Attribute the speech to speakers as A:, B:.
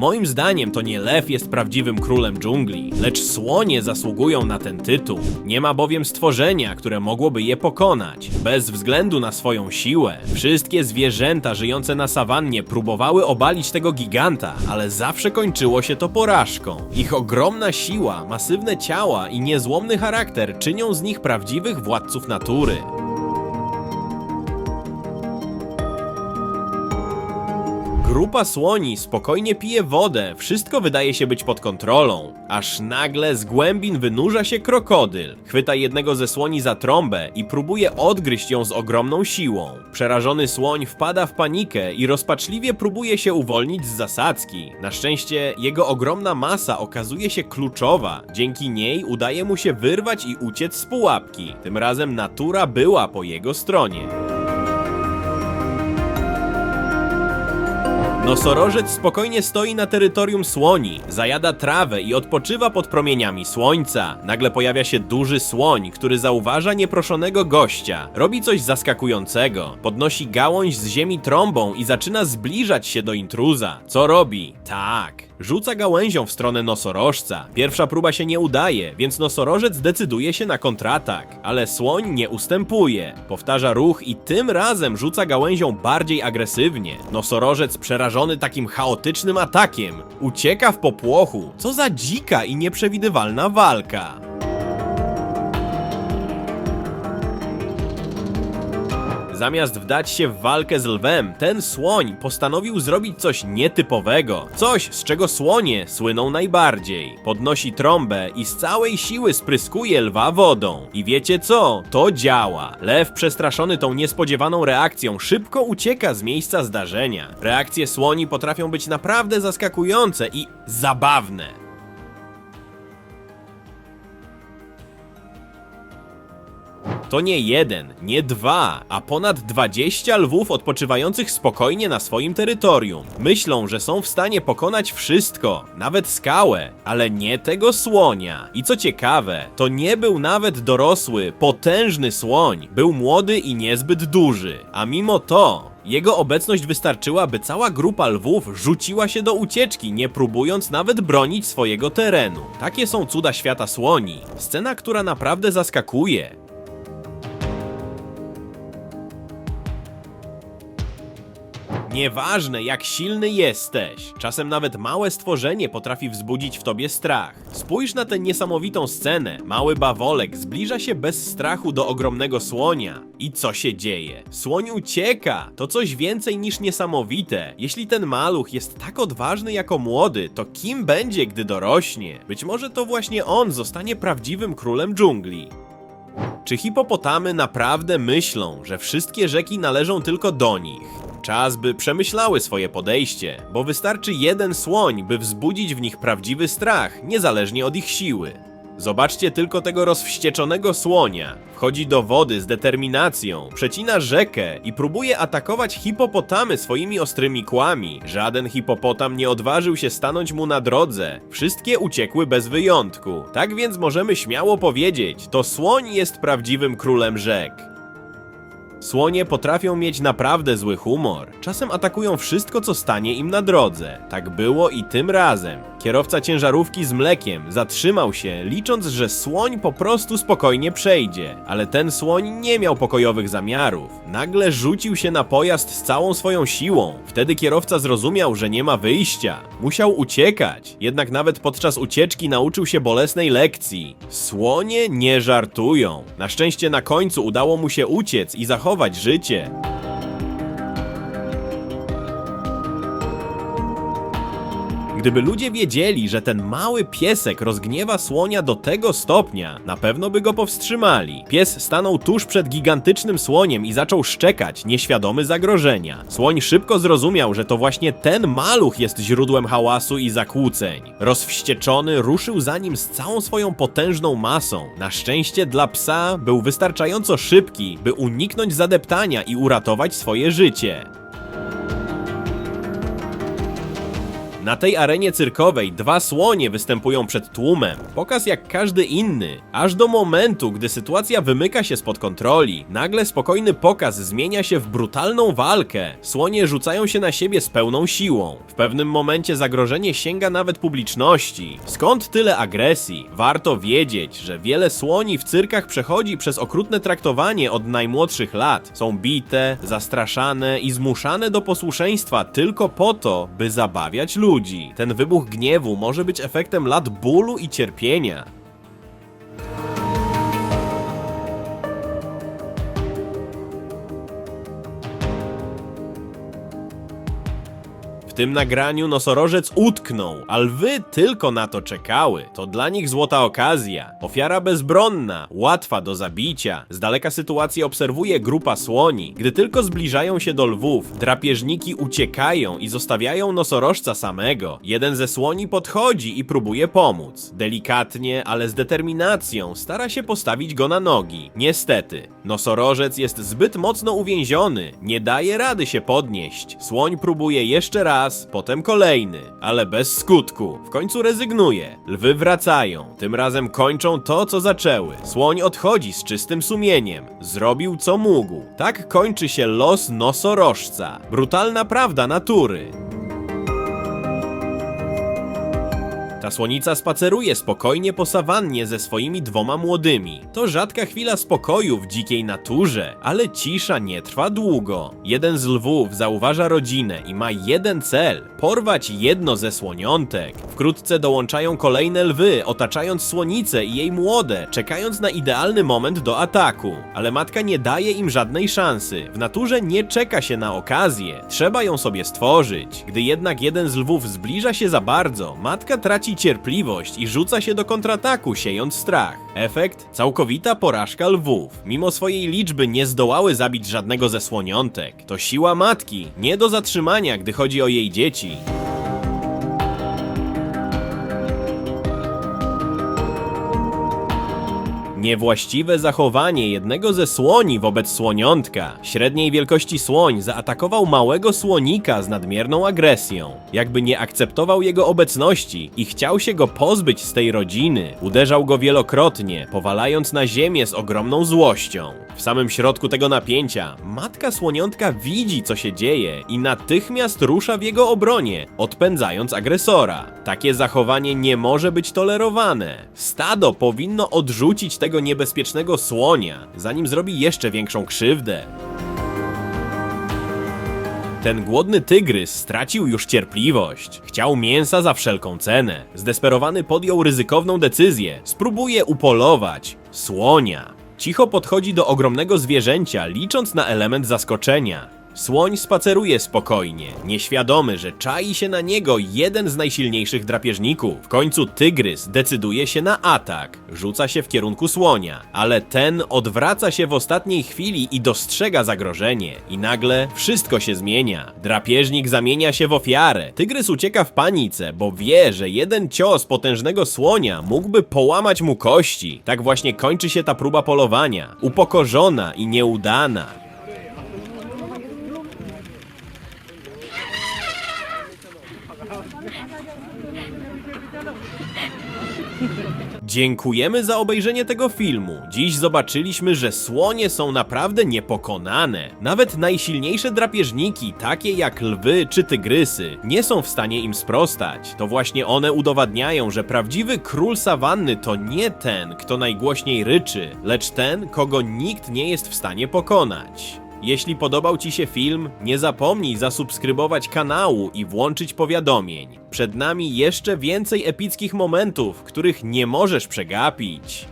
A: Moim zdaniem to nie lew jest prawdziwym królem dżungli, lecz słonie zasługują na ten tytuł. Nie ma bowiem stworzenia, które mogłoby je pokonać. Bez względu na swoją siłę, wszystkie zwierzęta żyjące na sawannie próbowały obalić tego giganta, ale zawsze kończyło się to porażką. Ich ogromna siła, masywne ciała i niezłomny charakter czynią z nich prawdziwych władców natury. Grupa słoni spokojnie pije wodę, wszystko wydaje się być pod kontrolą. Aż nagle z głębin wynurza się krokodyl. Chwyta jednego ze słoni za trąbę i próbuje odgryźć ją z ogromną siłą. Przerażony słoń wpada w panikę i rozpaczliwie próbuje się uwolnić z zasadzki. Na szczęście jego ogromna masa okazuje się kluczowa. Dzięki niej udaje mu się wyrwać i uciec z pułapki. Tym razem natura była po jego stronie. Nosorożec spokojnie stoi na terytorium słoni, zajada trawę i odpoczywa pod promieniami słońca. Nagle pojawia się duży słoń, który zauważa nieproszonego gościa. Robi coś zaskakującego. Podnosi gałąź z ziemi trąbą i zaczyna zbliżać się do intruza. Co robi? Tak. Rzuca gałęzią w stronę nosorożca. Pierwsza próba się nie udaje, więc nosorożec decyduje się na kontratak, ale słoń nie ustępuje. Powtarza ruch i tym razem rzuca gałęzią bardziej agresywnie. Nosorożec przerażony takim chaotycznym atakiem ucieka w popłochu. Co za dzika i nieprzewidywalna walka. Zamiast wdać się w walkę z lwem, ten słoń postanowił zrobić coś nietypowego. Coś, z czego słonie słyną najbardziej. Podnosi trąbę i z całej siły spryskuje lwa wodą. I wiecie co? To działa. Lew przestraszony tą niespodziewaną reakcją szybko ucieka z miejsca zdarzenia. Reakcje słoni potrafią być naprawdę zaskakujące i zabawne. To nie jeden, nie dwa, a ponad 20 lwów odpoczywających spokojnie na swoim terytorium. Myślą, że są w stanie pokonać wszystko, nawet skałę, ale nie tego słonia. I co ciekawe, to nie był nawet dorosły, potężny słoń. Był młody i niezbyt duży, a mimo to jego obecność wystarczyła, by cała grupa lwów rzuciła się do ucieczki, nie próbując nawet bronić swojego terenu. Takie są cuda świata słoni. Scena, która naprawdę zaskakuje. Nieważne jak silny jesteś, czasem nawet małe stworzenie potrafi wzbudzić w tobie strach. Spójrz na tę niesamowitą scenę. Mały bawolek zbliża się bez strachu do ogromnego słonia. I co się dzieje? Słoń ucieka! To coś więcej niż niesamowite. Jeśli ten maluch jest tak odważny jako młody, to kim będzie, gdy dorośnie? Być może to właśnie on zostanie prawdziwym królem dżungli. Czy hipopotamy naprawdę myślą, że wszystkie rzeki należą tylko do nich? Czas, by przemyślały swoje podejście, bo wystarczy jeden słoń, by wzbudzić w nich prawdziwy strach, niezależnie od ich siły. Zobaczcie tylko tego rozwścieczonego słonia. Wchodzi do wody z determinacją, przecina rzekę i próbuje atakować hipopotamy swoimi ostrymi kłami. Żaden hipopotam nie odważył się stanąć mu na drodze. Wszystkie uciekły bez wyjątku. Tak więc możemy śmiało powiedzieć, to słoń jest prawdziwym królem rzek. Słonie potrafią mieć naprawdę zły humor. Czasem atakują wszystko, co stanie im na drodze. Tak było i tym razem. Kierowca ciężarówki z mlekiem zatrzymał się, licząc, że słoń po prostu spokojnie przejdzie. Ale ten słoń nie miał pokojowych zamiarów. Nagle rzucił się na pojazd z całą swoją siłą. Wtedy kierowca zrozumiał, że nie ma wyjścia. Musiał uciekać. Jednak nawet podczas ucieczki nauczył się bolesnej lekcji. Słonie nie żartują. Na szczęście na końcu udało mu się uciec i zachować życie. Gdyby ludzie wiedzieli, że ten mały piesek rozgniewa słonia do tego stopnia, na pewno by go powstrzymali. Pies stanął tuż przed gigantycznym słoniem i zaczął szczekać, nieświadomy zagrożenia. Słoń szybko zrozumiał, że to właśnie ten maluch jest źródłem hałasu i zakłóceń. Rozwścieczony ruszył za nim z całą swoją potężną masą. Na szczęście dla psa był wystarczająco szybki, by uniknąć zadeptania i uratować swoje życie. Na tej arenie cyrkowej dwa słonie występują przed tłumem. Pokaz jak każdy inny, aż do momentu, gdy sytuacja wymyka się spod kontroli. Nagle spokojny pokaz zmienia się w brutalną walkę. Słonie rzucają się na siebie z pełną siłą. W pewnym momencie zagrożenie sięga nawet publiczności. Skąd tyle agresji? Warto wiedzieć, że wiele słoni w cyrkach przechodzi przez okrutne traktowanie od najmłodszych lat. Są bite, zastraszane i zmuszane do posłuszeństwa tylko po to, by zabawiać ludzi. Ten wybuch gniewu może być efektem lat bólu i cierpienia. Tym nagraniu nosorożec utknął, a lwy tylko na to czekały. To dla nich złota okazja. Ofiara bezbronna, łatwa do zabicia. Z daleka sytuację obserwuje grupa słoni. Gdy tylko zbliżają się do lwów, drapieżniki uciekają i zostawiają nosorożca samego. Jeden ze słoni podchodzi i próbuje pomóc. Delikatnie, ale z determinacją stara się postawić go na nogi. Niestety, nosorożec jest zbyt mocno uwięziony, nie daje rady się podnieść. Słoń próbuje jeszcze raz, potem kolejny, ale bez skutku. W końcu rezygnuje. Lwy wracają, tym razem kończą to, co zaczęły. Słoń odchodzi z czystym sumieniem. Zrobił co mógł. Tak kończy się los nosorożca. Brutalna prawda natury. Ta słonica spaceruje spokojnie po sawannie ze swoimi dwoma młodymi. To rzadka chwila spokoju w dzikiej naturze, ale cisza nie trwa długo. Jeden z lwów zauważa rodzinę i ma jeden cel porwać jedno ze słoniątek. Wkrótce dołączają kolejne lwy, otaczając słonicę i jej młode, czekając na idealny moment do ataku. Ale matka nie daje im żadnej szansy. W naturze nie czeka się na okazję, trzeba ją sobie stworzyć. Gdy jednak jeden z lwów zbliża się za bardzo, matka traci cierpliwość i rzuca się do kontrataku, siejąc strach. Efekt? Całkowita porażka lwów. Mimo swojej liczby nie zdołały zabić żadnego ze słoniątek. To siła matki, nie do zatrzymania, gdy chodzi o jej dzieci. Niewłaściwe zachowanie jednego ze słoni wobec słoniątka. Średniej wielkości słoń zaatakował małego słonika z nadmierną agresją. Jakby nie akceptował jego obecności i chciał się go pozbyć z tej rodziny. Uderzał go wielokrotnie, powalając na ziemię z ogromną złością. W samym środku tego napięcia matka słoniątka widzi, co się dzieje i natychmiast rusza w jego obronie, odpędzając agresora. Takie zachowanie nie może być tolerowane. Stado powinno odrzucić niebezpiecznego słonia, zanim zrobi jeszcze większą krzywdę. Ten głodny tygrys stracił już cierpliwość. Chciał mięsa za wszelką cenę. Zdesperowany podjął ryzykowną decyzję. Spróbuje upolować słonia. Cicho podchodzi do ogromnego zwierzęcia, licząc na element zaskoczenia. Słoń spaceruje spokojnie, nieświadomy, że czai się na niego jeden z najsilniejszych drapieżników. W końcu tygrys decyduje się na atak. Rzuca się w kierunku słonia, ale ten odwraca się w ostatniej chwili i dostrzega zagrożenie. I nagle wszystko się zmienia. Drapieżnik zamienia się w ofiarę. Tygrys ucieka w panice, bo wie, że jeden cios potężnego słonia mógłby połamać mu kości. Tak właśnie kończy się ta próba polowania. Upokorzona i nieudana. Dziękujemy za obejrzenie tego filmu. Dziś zobaczyliśmy, że słonie są naprawdę niepokonane. Nawet najsilniejsze drapieżniki, takie jak lwy czy tygrysy, nie są w stanie im sprostać. To właśnie one udowadniają, że prawdziwy król sawanny to nie ten, kto najgłośniej ryczy, lecz ten, kogo nikt nie jest w stanie pokonać. Jeśli podobał Ci się film, nie zapomnij zasubskrybować kanału i włączyć powiadomień. Przed nami jeszcze więcej epickich momentów, których nie możesz przegapić.